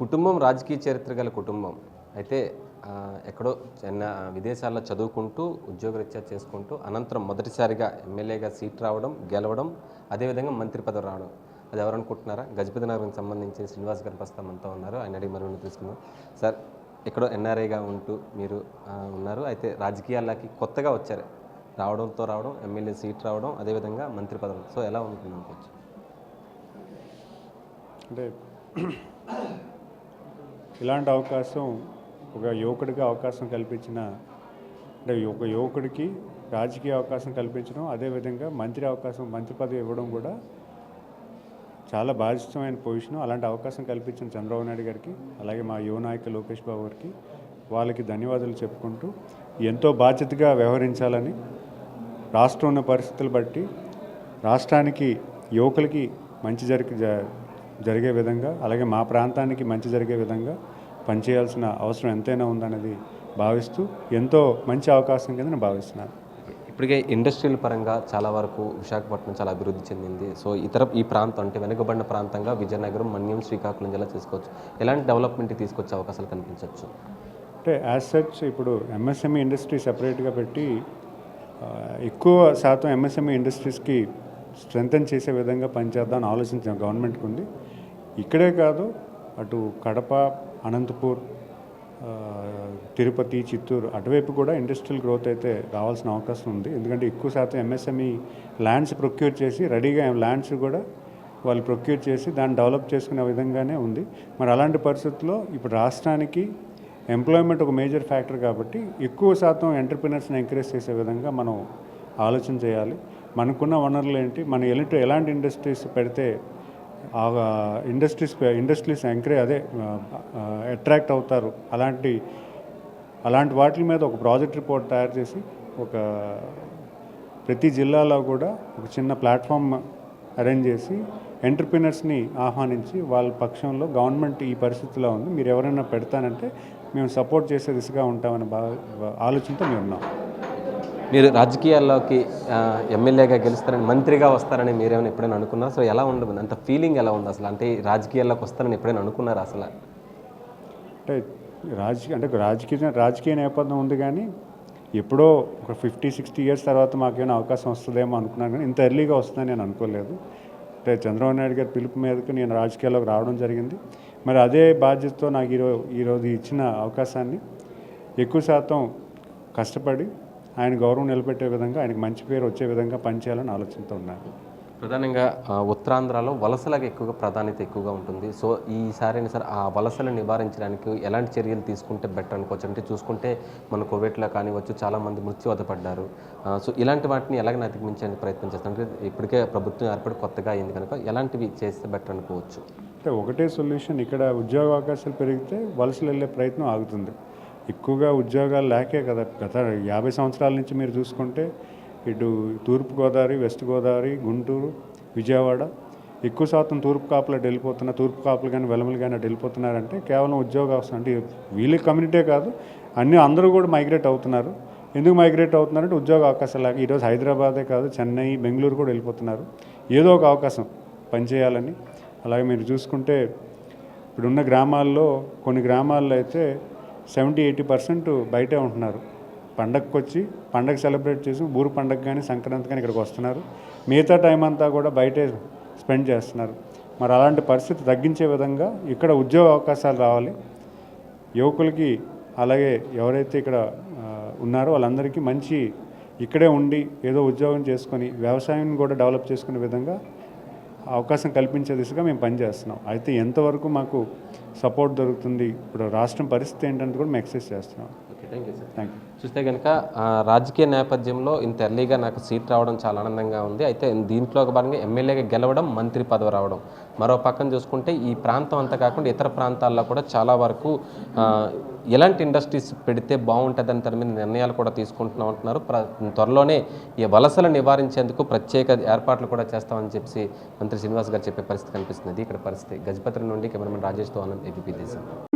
కుటుంబం రాజకీయ చరిత్ర గల కుటుంబం. అయితే ఎక్కడో చిన్న విదేశాల్లో చదువుకుంటూ ఉద్యోగరీత్యా చేసుకుంటూ అనంతరం మొదటిసారిగా ఎమ్మెల్యేగా సీట్ రావడం గెలవడం అదేవిధంగా మంత్రి పదవి రావడం. అది ఎవరు అనుకుంటున్నారా? గజపతి నగరం సంబంధించి శ్రీనివాస్ గారి ప్రస్తుతం అంతా ఉన్నారు. ఆయన అడిగి మరి తీసుకుందాం సార్ ఎక్కడో ఎన్ఆర్ఐగా ఉంటూ మీరు ఉన్నారు. అయితే రాజకీయాల్లోకి కొత్తగా వచ్చారు. రావడంతో రావడం ఎమ్మెల్యే సీట్ రావడం అదేవిధంగా మంత్రి పదవి సో ఎలా ఉంటుంది అనుకోవచ్చు అంటే ఇలాంటి అవకాశం ఒక యువకుడికి అవకాశం కల్పించిన అంటే ఒక యువకుడికి రాజకీయ అవకాశం కల్పించడం అదేవిధంగా మంత్రి అవకాశం మంత్రి పదవి ఇవ్వడం కూడా చాలా బాధ్యతమైన పొజిషన్. అలాంటి అవకాశం కల్పించిన చంద్రబాబు నాయుడు గారికి అలాగే మా యువ నాయక లోకేష్ బాబు గారికి వాళ్ళకి ధన్యవాదాలు చెప్పుకుంటూ ఎంతో బాధ్యతగా వ్యవహరించాలని రాష్ట్రం ఉన్న పరిస్థితులు బట్టి రాష్ట్రానికి యువకులకి మంచి జరిగి జ- జరిగే విధంగా అలాగే మా ప్రాంతానికి మంచి జరిగే విధంగా పనిచేయాల్సిన అవసరం ఎంతైనా ఉందనేది భావిస్తూ ఎంతో మంచి అవకాశం కింద నేను భావిస్తున్నాను ఇప్పటికే ఇండస్ట్రియల్ పరంగా చాలా వరకు విశాఖపట్నం చాలా అభివృద్ధి చెందింది. సో ఇతర ఈ ప్రాంతం అంటే వెనుకబడిన ప్రాంతంగా విజయనగరం మన్యం శ్రీకాకుళం జిల్లా తీసుకోవచ్చు ఎలాంటి డెవలప్మెంట్ తీసుకొచ్చే అవకాశాలు కనిపించవచ్చు అంటే యాజ్ సచ్ ఇప్పుడు ఎంఎస్ఎంఈ ఇండస్ట్రీ సెపరేట్గా పెట్టి ఎక్కువ శాతం ఎంఎస్ఎంఈ ఇండస్ట్రీస్కి స్ట్రెంగ్తన్ చేసే విధంగా పనిచేద్దామని ఆలోచించిన గవర్నమెంట్కి ఉంది ఇక్కడే కాదు అటు కడప అనంతపూర్ తిరుపతి చిత్తూరు అటువైపు కూడా ఇండస్ట్రియల్ గ్రోత్ అయితే రావాల్సిన అవకాశం ఉంది. ఎందుకంటే ఎక్కువ శాతం ఎంఎస్ఎంఈ ల్యాండ్స్ ప్రొక్యూర్ చేసి రెడీగా ల్యాండ్స్ కూడా వాళ్ళు ప్రొక్యూర్ చేసి దాన్ని డెవలప్ చేసుకునే విధంగానే ఉంది. మరి అలాంటి పరిస్థితుల్లో ఇప్పుడు రాష్ట్రానికి ఎంప్లాయ్మెంట్ ఒక మేజర్ ఫ్యాక్టర్ కాబట్టి ఎక్కువ శాతం ఎంటర్ప్రినర్స్ని ఎంకరేజ్ చేసే విధంగా మనం ఆలోచన చేయాలి. మనకున్న వనరులు ఏంటి? మనం ఎలాంటి ఎలాంటి ఇండస్ట్రీస్ పెడితే ఇండస్ట్రీస్ ఇండస్ట్రీస్ ఎంకరేజ్ అదే అట్రాక్ట్ అవుతారు. అలాంటి అలాంటి వాటి మీద ఒక ప్రాజెక్ట్ రిపోర్ట్ తయారు చేసి ఒక ప్రతి జిల్లాలో కూడా ఒక చిన్న ప్లాట్ఫామ్ అరేంజ్ చేసి ఎంటర్ప్రినర్స్ని ఆహ్వానించి వాళ్ళ పక్షంలో గవర్నమెంట్ ఈ పరిస్థితిలో ఉంది. మీరు ఎవరైనా పెడతానంటే మేము సపోర్ట్ చేసే దిశగా ఉంటామని బా ఆలోచనతో మేము ఉన్నాం. మీరు రాజకీయాల్లోకి ఎమ్మెల్యేగా గెలుస్తారని మంత్రిగా వస్తారని మీరేమైనా ఎప్పుడైనా అనుకున్నారు? సో ఎలా ఉండదు అంత ఫీలింగ్ ఎలా ఉంది అసలు? అంటే రాజకీయాల్లోకి వస్తారని ఎప్పుడైనా అనుకున్నారు అసలు? అంటే రాజకీయ అంటే రాజకీయ రాజకీయ నేపథ్యం ఉంది కానీ ఎప్పుడో ఒక ఫిఫ్టీ సిక్స్టీ ఇయర్స్ తర్వాత మాకేమైనా అవకాశం వస్తుందేమో అనుకున్నాను కానీ ఇంత ఎర్లీగా వస్తుందని నేను అనుకోలేదు. అంటే చంద్రబాబు నాయుడు గారి పిలుపు మీదకు నేను రాజకీయాల్లోకి రావడం జరిగింది. మరి అదే బాధ్యతతో నాకు ఈరోజు ఈరోజు ఇచ్చిన అవకాశాన్ని ఎక్కువ శాతం కష్టపడి ఆయన గౌరవం నిలబెట్టే విధంగా ఆయనకు మంచి పేరు వచ్చే విధంగా పనిచేయాలని ఆలోచనతో ఉన్నాను ప్రధానంగా ఉత్తరాంధ్రలో వలసలకు ఎక్కువగా ప్రాధాన్యత ఎక్కువగా ఉంటుంది. సో ఈసారి సార్ ఆ వలసలను నివారించడానికి ఎలాంటి చర్యలు తీసుకుంటే బెటర్ అనుకోవచ్చు? అంటే చూసుకుంటే మన కోవిడ్లో కానివచ్చు చాలామంది మృత్యువత పడ్డారు. సో ఇలాంటి వాటిని ఎలాగ అధిగమించడానికి ప్రయత్నం చేస్తాం. అంటే ఇప్పటికే ప్రభుత్వం ఏర్పడి కొత్తగా అయింది కనుక ఎలాంటివి చేస్తే బెటర్ అనుకోవచ్చు? అంటే ఒకటే సొల్యూషన్ ఇక్కడ ఉద్యోగ అవకాశాలు పెరిగితే వలసలు వెళ్ళే ప్రయత్నం ఆగుతుంది. ఎక్కువగా ఉద్యోగాలు లేకే కదా. గత యాభై సంవత్సరాల నుంచి మీరు చూసుకుంటే ఇటు తూర్పుగోదావరి వెస్ట్ గోదావరి గుంటూరు విజయవాడ ఎక్కువ శాతం తూర్పు కాపులకు వెళ్ళిపోతున్నారు వెళ్ళిపోతున్న తూర్పు కాపులు కానీ వెలమలు కానీ అటు వెళ్ళిపోతున్నారంటే కేవలం ఉద్యోగ అవసరం. అంటే వీళ్ళ కమ్యూనిటీ కాదు అన్ని అందరూ కూడా మైగ్రేట్ అవుతున్నారు. ఎందుకు మైగ్రేట్ అవుతున్నారంటే ఉద్యోగ అవకాశాలు లేక ఈరోజు హైదరాబాదే కాదు చెన్నై బెంగళూరు కూడా వెళ్ళిపోతున్నారు. ఏదో ఒక అవకాశం పనిచేయాలని అలాగే మీరు చూసుకుంటే ఇప్పుడున్న గ్రామాల్లో కొన్ని గ్రామాల్లో అయితే సెవెంటీ ఎయిటీ పర్సెంట్ బయటే ఉంటున్నారు. పండగకి వచ్చి పండగ సెలబ్రేట్ చేసి ఊరు పండగ కానీ సంక్రాంతి కానీ ఇక్కడికి వస్తున్నారు. మిగతా టైం అంతా కూడా బయటే స్పెండ్ చేస్తున్నారు. మరి అలాంటి పరిస్థితి తగ్గించే విధంగా ఇక్కడ ఉద్యోగ అవకాశాలు రావాలి. యువకులకి అలాగే ఎవరైతే ఇక్కడ ఉన్నారో వాళ్ళందరికీ మంచి ఇక్కడే ఉండి ఏదో ఉద్యోగం చేసుకొని వ్యవసాయం కూడా డెవలప్ చేసుకునే విధంగా అవకాశం కల్పించే దిశగా మేము పనిచేస్తున్నాం అయితే ఎంతవరకు మాకు సపోర్ట్ దొరుకుతుంది ఇప్పుడు రాష్ట్రం పరిస్థితి ఏంటంటే కూడా మేము ఎక్సైజ్ చేస్తున్నాం. Thank you sir thank you చూస్తే కనుక రాజకీయ నేపథ్యంలో ఇంత ఎర్లీగా నాకు సీట్ రావడం చాలా ఆనందంగా ఉంది. అయితే దీంట్లో ఒక భాగంగా ఎమ్మెల్యేగా గెలవడం మంత్రి పదవి రావడం. మరో పక్కన చూసుకుంటే ఈ ప్రాంతం అంతా కాకుండా ఇతర ప్రాంతాల్లో కూడా చాలా వరకు ఎలాంటి ఇండస్ట్రీస్ పెడితే బాగుంటుందని దాని మీద నిర్ణయాలు కూడా తీసుకుంటున్నాం అంటున్నారు. ప్ర- త్వరలోనే ఈ వలసలు నివారించేందుకు ప్రత్యేక ఏర్పాట్లు కూడా చేస్తామని చెప్పి మంత్రి శ్రీనివాస్ గారు చెప్పే పరిస్థితి కనిపిస్తుంది. ఇక్కడ పరిస్థితి గజపత్రి నుండి కెమెరామెన్ రాజేష్తో ఆనంద్ ఏపీ దేశం